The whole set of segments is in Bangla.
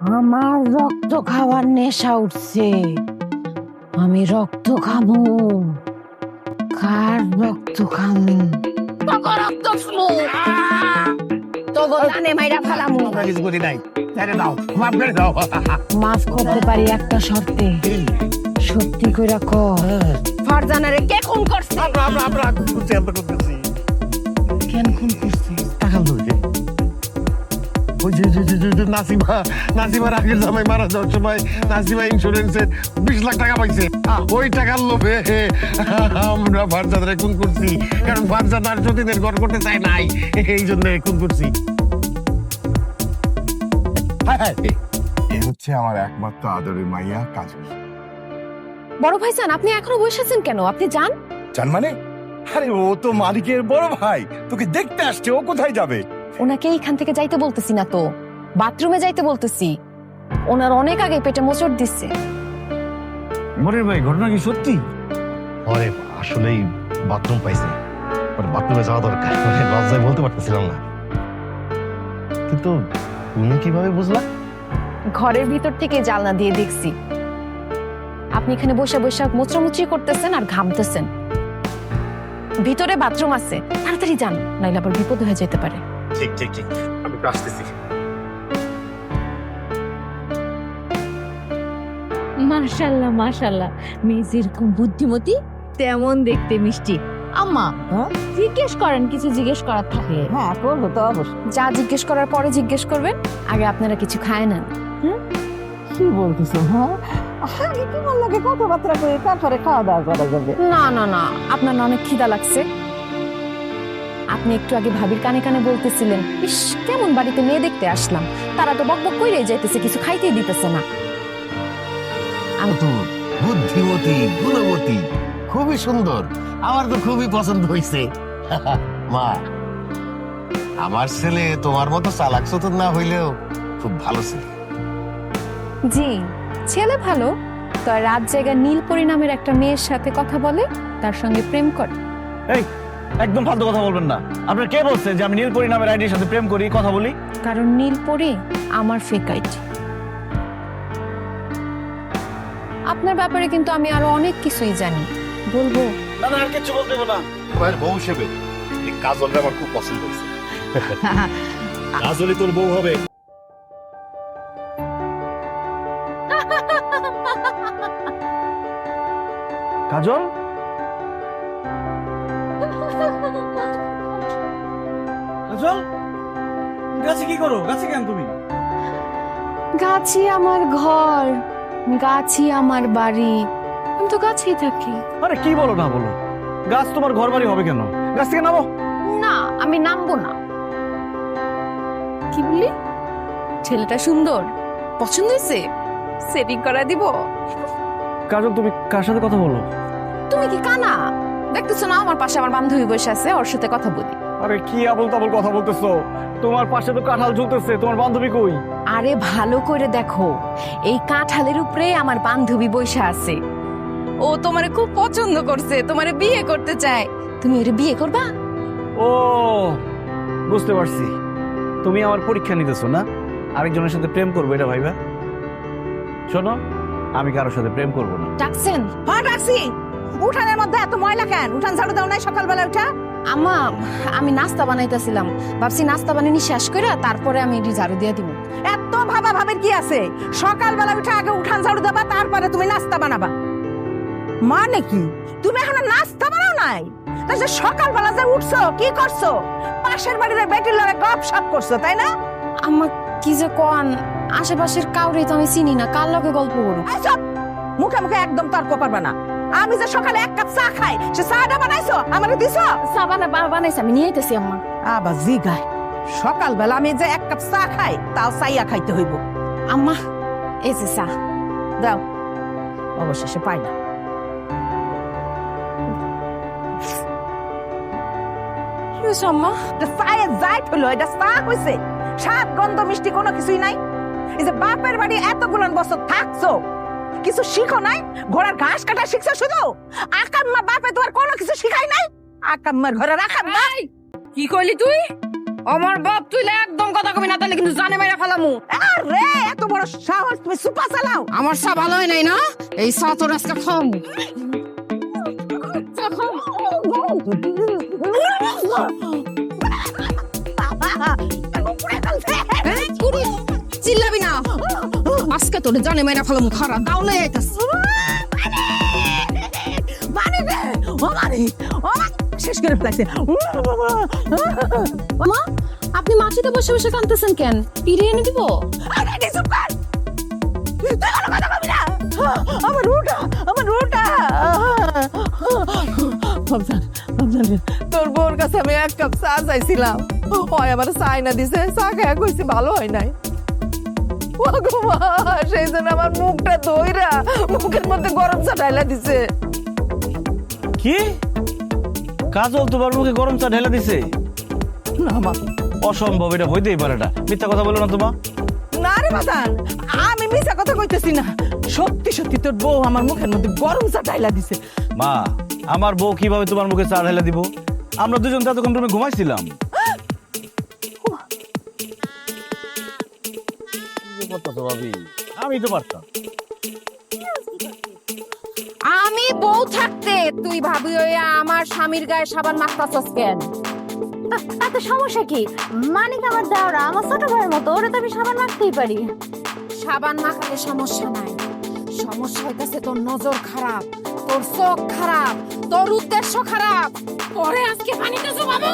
আমার রক্ত খাওয়ার নেশা উঠছে। আমি রক্ত খাব। কার রক্ত খাব? রক্ত করি মাফ করে করতে পারি একটা শর্তে। সত্যি কইরা ক। ফারজানারে কে খুন করছে? আমরা আমরা আমরা করছি আমরা করতেছি কেন খুন করছে টাকা লইছে ওই যে নাসিমা নাসিমার আগের জামাই মারা যাওয়ার সময় নাসিমা ইন্স্যুরেন্সে বিশ লাখ টাকা পাইছে। ওই টাকার লোভে আমরা ফারজাদারে খুন করছি। কারণ যতীনের করতে চায় নাই এই জন্য খুন করছি। এ হচ্ছে আমার একমাত্র আদরের মাইয়া কাজল। বড় ভাই ভাইজান আপনি এখনও বসেছেন কেন? আপনি যান। জান মানে? আরে ও তো মালিকের বড় ভাই। তোকে দেখতে আসছে ও কোথায় যাবে? ওনাকে এইখান থেকে যাইতে বলতেছি না তো। বাথরুমে যাইতে বলতেছি। ওনার অনেক আগে পেটে মোচড় দিচ্ছে মনের ভাই ঘটনা কি সত্যি? পরে আসলেই বাথরুম পাইছে। পরে বাথরুমে যাওয়া দরকার। মানে লজ্জায় বলতে পারতেছিলাম না। কিন্তু তুমি কীভাবে বুঝলা ঘরের ভিতর থেকে জালনা দিয়ে দেখছি। আপনি এখানে বসে বসে মোচড়ামুচড়ি করতেছেন আর ঘামতেছেন। ভিতরে বাথরুম আছে। তাড়াতাড়ি যান নাইলে আবার বিপদ হয়ে যেতে পারে। ঠিক ঠিক ঠিক। আমি তো আসতেছি। মাশাল্লাহ মাশাল্লাহ। মেয়ে যেরকম বুদ্ধিমতী তেমন দেখতে মিষ্টি। আম্মা জিজ্ঞেস করেন কিছু জিজ্ঞেস করার থাকলে হ্যাঁ করব তো অবশ্যই। যা জিজ্ঞেস করার পরে জিজ্ঞেস করবেন আগে আপনারা কিছু খায় নেন। কি বলতেছো হ্যাঁ? আগে তোমার লাগে কথাবার্তা করে তারপরে খাওয়া দাওয়া করা যাবে। না না না। আপনার অনেক খিদা লাগছে। আপনি একটু আগে ভাবির কানে কানে বলতেছিলেন ইস কেমন বাড়িতে মেয়ে দেখতে আসলাম। তারা তো বকবক কইরে যাইতেছে কিছু খাইতেই দিতেছে না। বুদ্ধিমতী গুণবতী খুবই সুন্দর। আমার তো খুবই পছন্দ হয়েছে মা আমার ছেলে তোমার মতো চালাক চতুর না হইলেও খুব ভালো ছেলে। জি ছেলে ভালো তো রাত জায়গা নীলপরি নামের একটা মেয়ের সাথে কথা বলে তার সঙ্গে প্রেম করে। একদম ফালতু কথা বলবেন না। আপনার কে বলছে যে আমি নীলপরি নামের আইডির সাথে প্রেম করি কথা বলি? কারণ নীলপরি আমার ফেক আইডি আপনার ব্যাপারে কিন্তু আমি আরও অনেক কিছুই জানি। বলব? না না আর কিছু বলতে হবে না। ভাইয়ের বউ হিসেবে এই কাজলটা আমার খুব পছন্দ হয়েছে। কাজলি তোর বউ হবে। কাজল? কি করো? গাছে কেন তুমি? গাছি আমার ঘর গাছি আমার বাড়ি। আমি তো গাছেই থাকি। আরে কি বলো না বলো? গাছ তোমার ঘর বাড়ি হবে কেন? গাছ থেকে নামো। না আমি নামবো না। কি বললি ছেলেটা সুন্দর। পছন্দ হয়েছে? সেটিং করা দিব। কাজল তুমি কার সাথে কথা বলো? তুমি কি কানা? দেখতেছো না আমার পাশে আমার বান্ধবী বসে আছে ওর সাথে কথা বলি। আরে কি আবল তাবল কথা বলতেছো? তোমার পাশে তো কাঁঠাল ঝুলতেছে তোমার বান্ধবী কই? আরে ভালো করে দেখো এই কাঁঠালের উপরে আমার বান্ধবী বৈশা আছে। ও তোমারে খুব পছন্দ করছে তোমারে বিয়ে করতে চায়। তুমি ওরে বিয়ে করবা? ও বুঝতে পারছি। তুমি আমার পরীক্ষা নিতেছো না? আরেকজনের সাথে প্রেম করব এটা ভাইবা? শোনো আমি কারোর সাথে প্রেম করব না। ডাকছেন? হ্যাঁ ডাকছি। উঠানের মধ্যে এত ময়লা কেন? উঠান ঝাড়ু দাও নাই সকালবেলা উঠা। আমা আমি নাস্তা বানাইতেছিলাম। ভাবছি নাস্তা বানানি শেষ করে তারপরে আমি এটি ঝাড়ু দিয়ে দিব এত ভাবা ভাবের কি আছে? সকালবেলা উঠে আগে উঠান ঝাড়ু দেবা তারপরে তুমি নাস্তা বানাবা। মানে কি? তুমি এখনও নাস্তা বানাও নাই? তাহলে সকালবেলা যে উঠছো কি করছ? পাশের বাড়ির বেটির লগে গপ সপ করছ তাই না? আমা কি যে কন? আশেপাশের কাউরে তো আমি চিনি না কার লগে গল্প করো! মুখে মুখে একদম তর্ক করবে না। আমি যে সকালে এক কাপ চা খাই সে চাটা বানাইছো? আমারে দিছো? চা বানা বানাইছে আমি নিয়ে আইতেছি আম্মা। আবার জিগায়। সকালবেলা আমি যে এক কাপ চা খাই তাও চাইয়া খাইতে হইব। আম্মা এই যে চা। দাও। অবশেষে পাই না। আম্মা? চায়ে যাই হলো এটা চা হইছে। স্বাদ গন্ধ মিষ্টি কোনো কিছুই নাই। এই যে বাপের বাড়ি এতগুলো বছর থাকছো কিছু শিখো নাই ঘোড়ার ঘাস কাটা শিখছো শুধু আকাম্মা বাপে তোমার কোনো কিছু শিখাই নাই আকাম্মার ঘরে রাখার না কি কইলি তুই আমার বাপ তুই একদম কথা কবি না তাহলে কিন্তু জানে মাইরা ফেলামু আরে এত বড় সাহস তুমি সুপা চালাও আমার চা ভালো হয় নাই না এই চা তোর আজকে খাম চিল্লাবি তোর জানে আইতাস মানে মানে ও মা, শেষ করে ফেলাইছে। মা আপনি মাটিতে বসে বসে কাঁদতেছেন কেন? পিড়ে এনে দিব আমার রুটা আমার রুটা। তোর কাছে আমি এক কাপ চা চাইছিলাম। হয় আমার চাই না দিছে চা খায় কইছি ভালো হয় নাই। মা, সেই জন্য আমার মুখটা ধইরা মুখের মধ্যে গরম চা ঢাইলা দিছে। কি? কাজল তোমার মুখে গরম চা ঢেলে দিছে? না মা। অসম্ভব এটা হইতেই পারে না। মিথ্যা কথা বলো না তোমা না রে বাদান আমি মিছা কথা কইতেছি না। সত্যি সত্যি তোর বউ আমার মুখের মধ্যে গরম চা ঢাইলা দিছে। মা আমার বউ কীভাবে তোমার মুখে চা ঢেলে দিব? আমরা দুজন তো এতক্ষণ রুমে ঘুমাইছিলাম। আমি তো পারতাম। আমি বউ থাকতে তুই ভাবি ওই আমার স্বামীর গায়ে সাবান মাখতাছস কেন? তাতে সমস্যা কি? মানিক আমার দাওরা আমার ছোট ভাইয়ের মতো? ওরে তো আমি সাবান মাখতেই পারি। সাবান মাখাতে সমস্যা নাই। সমস্যা হইতাছে তোর নজর খারাপ তোর চোখ খারাপ তোর উদ্দেশ্য খারাপ। পরে আজকে পানিতে জমাবো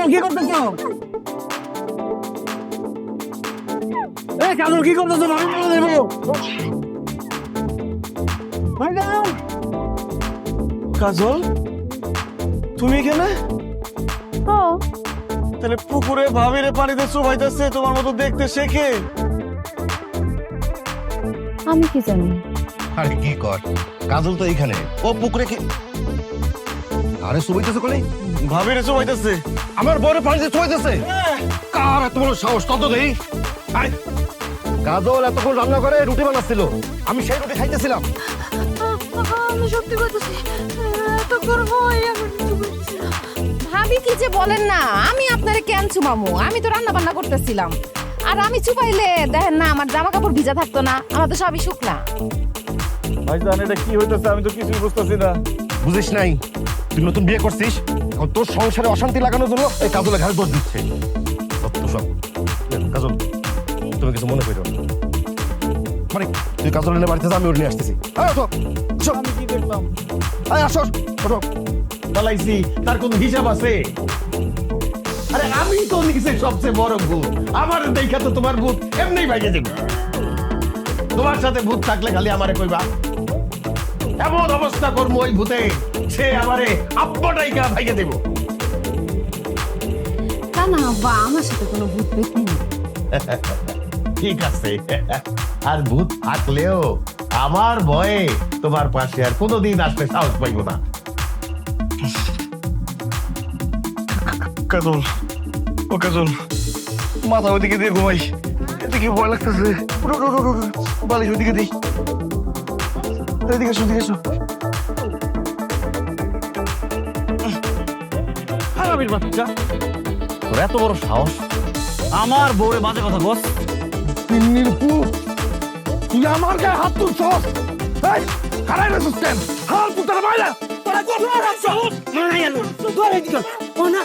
কাজল কি করতেছ? এ কাজল কি করতেছ? আমি বলে দেবো কাজল তুমি এখানে? ও। তাহলে পুকুরে ভাবিরে পানিতে চুবাইতেছে তোমার মতো দেখতে শেখে আমি কি জানি? আরে কি কর? কাজল তো এইখানে। ও পুকুরে কি আরে সুবাইতেছে কোনে ভাবিরে চুবাইতেছে আমার বড় পানিতে চুবাইতেছে কার এত বড় সাহস তত দেই আয় কাজল এতক্ষণ রান্না করে রুটি বানাচ্ছিল। আমি সেই রুটি খাইতেছিলাম। আমি সত্যি বলতেছি এত হয় না। ভাবি কি যে বলেন না আমি আপনারে কেন চুমামু? আমি তো রান্না বান্না করতেছিলাম। আর আমি চুপাইলে দেখেন না আমার জামা কাপড় ভিজা থাকতো না আমার তো সবই শুকনা। ভাইজান এটা কি হইতেছে? আমি তো কিছুই বুঝতেছি না। বুঝিস নাই? তুই নতুন বিয়ে করছিস? এখন তোর সংসারে অশান্তি লাগানোর জন্য এই কাজলে ঘাড়ে দোষ দিচ্ছে। সব। কাজল তুমি কিছু মনে করো? মানে তুই কাজল বাড়িতে আমি ওর নিয়ে আসতেছি। আয় ওঠো, ওঠো। আমি কি দেখলাম আসো ওঠো। বলাইছি তার কোনো হিসাব আছে? আরে আমি তো নিচে সবচেয়ে বড় ভূত। আমার দেখা তো তোমার ভূত এমনি বাইরে দেবে। তোমার সাথে ভূত থাকলে খালি আমারে কইবা। এমন অবস্থা করব ওই ভূতে। সে আমারে আব্বটাইকা ভাইকে দেব। তা না বা আমার সাথে কোনো ভূত পেত ঠিক আছে আর ভূত থাকলেও আমার ভয়ে তোমার পাশে আর কোনোদিন আসতে সাহস পাইবো না। কাজল ও কাজল মাথা ওদিকে দিয়ে ঘুমাই। এদিকে ভয় লাগতেছে। বালিশ ওদিকে দিই। এদিকে এসো এদিকে এসো। বাচ্চা। তোর এত বড় সাহস। আমার বউরে বাজে কথা বস। তিন্নির পুত তুই আমার গায়ে হাত তুলছস? এই হারাই রেছিস কেন? হাল পুতার বাইরে। তোরা সাহস মারাই আনো তোর এদিকে ও না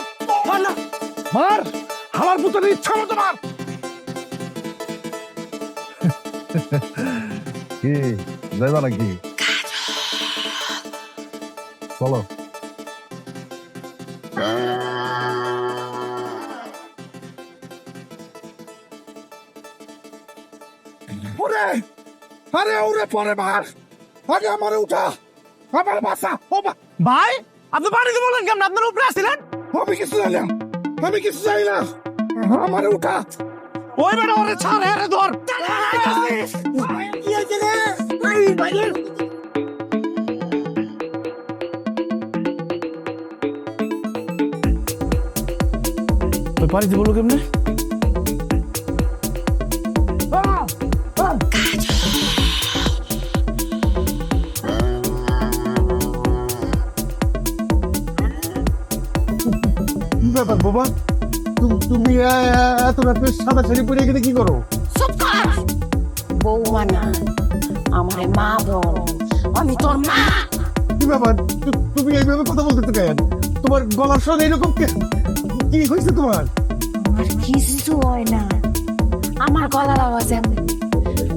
ও না। মার আমার পুতের ইচ্ছা মতো মার। কি? যাইবা নাকি? চলো ওরে আরে ওরে পরে মার আরে আমারে উঠা আমার বাসা ও বা ভাই আপনি বাড়িতে বলেন কেমন আপনার উপরে আসছিলেন আমি কিছু জানলাম আমি কিছু জানি না আমারে উঠা ওই বেটা ওরে ছাড় আরে ধর কি বাইরে পানিতে বলব কেমনে ব্যাপার বাবা? তুমি এ- এত রাতে সাদা শাড়ি পরে এখানে কি করো? চুপ কর! বৌমা না আমারে মা বল। আমি তোর মা! কি ব্যাপার? তুমি এইভাবে কথা বলতে কেন? তোমার গলার স্বর এরকম কেন কি হয়েছে তোমার? আমার কিছু হয় না। আমার গলার আওয়াজ এমন।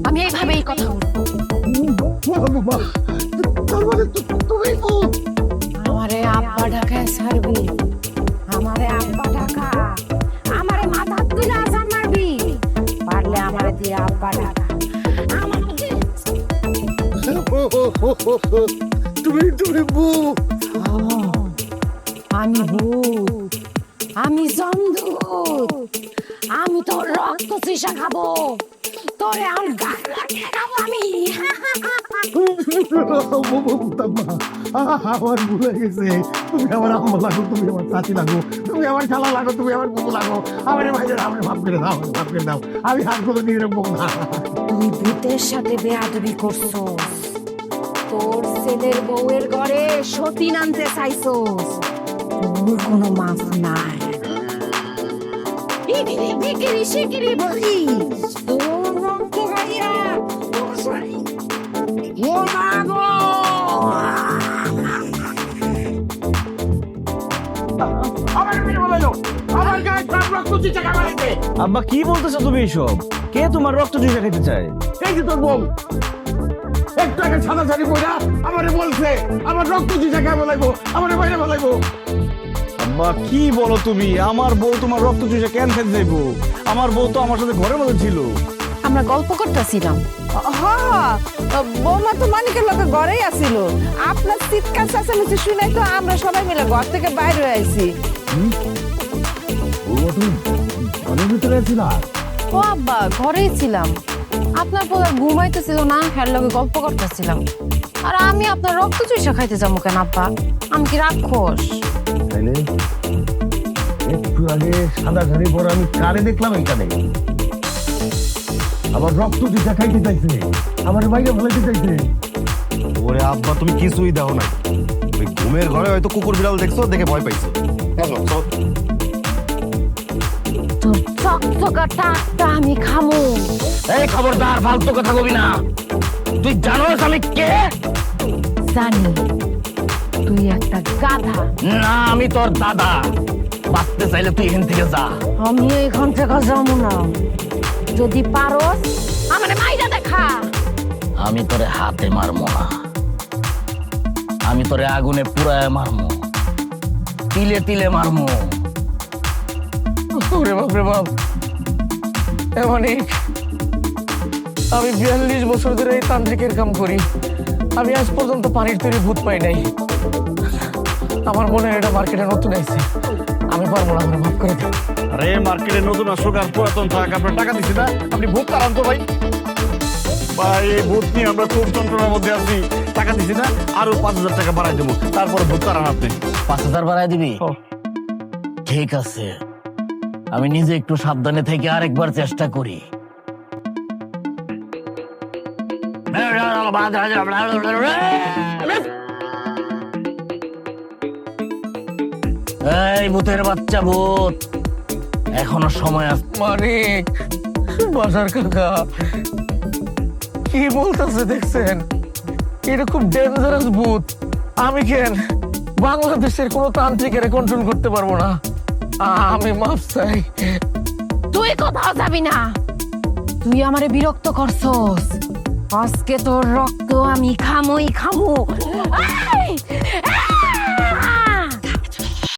আমি এইভাবেই কথা বলব। তার মানে তুমি ভূত। আমারে আব্বা ঢাকায় ছাড়বি। আমারে আব্বা ঢাকা আমারে মাথা তুলে আসান মারবি। পারলে আমারে দিয়ে আব্বা ঢাকা তুমি তুমি ভূত। আমি ভূত আমি জমদূত আমি তোর রক্ত চুষা খাব। তোরে আর খাব আমি। আমার ভুল গেছে। তুমি আমার আম্মা লাগো তুমি আমার চাচি লাগো তুমি আমার খালা লাগো তুমি আমার বুবু লাগো। আমার ভাইয়ের আমার ভাব করে দাও ভাব করে দাও। আমি হাত করে নিয়ে রাখব না। তুই ভূতের সাথে বেয়াদবি তোর ছেলের বউয়ের ঘরে সতী আনতে চাইছস। তোর কোনো মাফ নাই। বলি। বলো গায়ে সব রক্ত চিচা কামাইছে আব্বা কি বলতেছো তুমি এসব কে তোমার রক্ত চুষে খেতে চায়? এই যে তোর বউ একটু আগে সাদা শাড়ি পরা আমারে বলছে আমার রক্ত চিচা খাই বলাইবো আমার বাইরে বলাইবো আব্বা কি বলো তুমি? আমার বউ তোমার রক্ত চুষে কেন খেতে যাইবো? আমার বউ তো আমার সাথে ঘরের মধ্যে ছিল। আমরা গল্প করতেছিলাম। হ্যাঁ বৌমা তো মানিকের লোকে ঘরেই আসিল আপনার চিৎকার চেঁচামেচি শুনে তো আমরা সবাই মিলে ঘর থেকে বাইরে আইছি। ঘরের ভিতরে ছিল? ও আব্বা ঘরেই ছিলাম। আপনার পোলার ঘুমাইতেছিল না হ্যার লগে গল্প করতেছিলাম। আর আমি আপনার রক্ত চুষা খাইতে যাব কেন আব্বা? আমি কি রাক্ষস? একটু আগে সাদা শাড়ি পরে আমি কারে দেখলাম এখানে? আবার রক্ত চিচা খাইতে চাইছে আমার বাইরে ফেলাইতে চাইছে। ওরে আব্বা তুমি কিছুই দাও না। ওই ঘুমের ঘরে হয়তো কুকুর বিড়াল দেখছ দেখে ভয় পাইছো। চলো, চলো। তোর চকচকা টাকটা আমি খামু। এই খবরদার ফালতু কথা কবি না। তুই জানোস আমি কে? জানি। তুই একটা গাধা। না আমি তোর দাদা। বাঁচতে চাইলে তুই এখান থেকে যা। আমি এখান থেকে যাব না। যদি পারস আমার মাইরা দেখা। আমি তোরে হাতে মারমো না। আমি তোরে আগুনে পুরায় মারমো। তিলে তিলে মারমো। ওরে বাপ রে বাপ। এ অনেক আমি বিয়াল্লিশ বছর ধরে এই তান্ত্রিকের কাম করি। আমি আজ পর্যন্ত পানির তৈরি ভূত পাই নাই। আমার মনে হয় এটা মার্কেটে নতুন আইছে। আমি না আমার মাফ করে দিন আরে মার্কেটে নতুন আসুক আর পুরাতন থাক আপনার টাকা দিছি না আপনি ভূত তাড়ান তো ভাই ভাই এই ভূত নিয়ে আমরা খুব যন্ত্রণার মধ্যে আছি টাকা দিছি না আরও পাঁচ হাজার টাকা বাড়াই দেবো তারপরে ভূত তাড়ান আপনি পাঁচ হাজার বাড়ায় দিবি ও। ঠিক আছে আমি নিজে একটু সাবধানে থেকে আরেকবার চেষ্টা করি এই ভূতের বাচ্চা ভূত। এখনও সময় আছে মানিক বাসার কাকা। কি বলতেছে দেখছেন? এটা খুব ডেঞ্জারাস ভূত। আমি কেন? বাংলাদেশের কোনো তান্ত্রিকের কন্ট্রোল করতে পারব না। আমি মাফ চাই। তুই কোথাও যাবি না। তুই আমারে বিরক্ত করছস। আজকে তোর রক্ত আমি খামুই খামু। আহ!